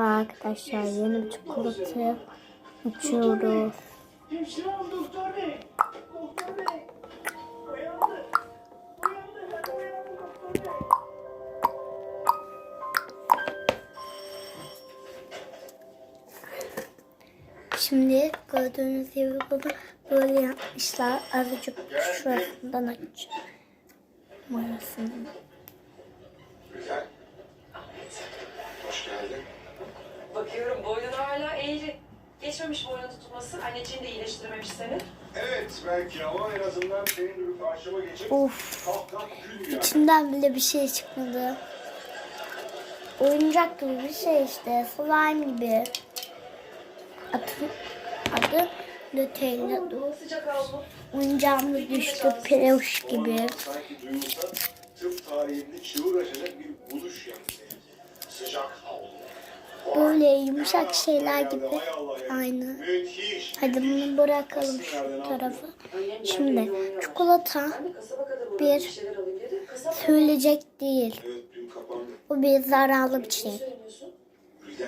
Arkadaşlar yeni bir çikolata açıyoruz. Hemşire doktor bey. Şimdi gördüğünüz gibi bunu böyle yapmışlar. Azıcık şurasından açacağım. Mayasını. Bakıyorum boynun hala eğri. Geçmemiş boynun tutulması. Anneciğin de iyileştirmemiş seni. Evet belki ama en azından senin gibi karşıma geçip Of. kalk kalk gül yani. İçinden bile bir şey çıkmadı. Oyuncak gibi bir şey işte. Slime gibi. Adı, adı Nutella. Hava sıcak havlu. Oyuncağımız düştü. Peluş gibi. Sanki duyulsa tıp tarihinde çığır açacak bir buluş yani. Sıcak havlu. Böyle yumuşak şeyler gibi. Aynı. Hadi bunu bırakalım şu tarafa. Şimdi çikolata. Bir. Söyleyecek değil. Bu bir zararlı bir şey.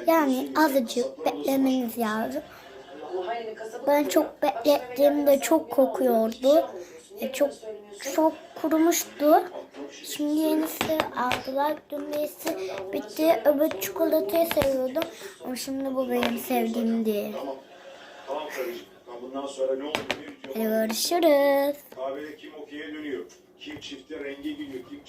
Yani azıcık beklemeniz lazım. Ben çok beklettiğimde çok kokuyordu. E, çok çok kurumuştu. Şimdi yenisi aldılar. Dün birisi bitti. Öbür çikolatayı seviyordum. Ama şimdi bu benim sevdiğim değil. Bundan sonra ne? Hadi görüşürüz. Kahvede kim okey'e dönüyor. Kim çifte renge gidiyor. Kim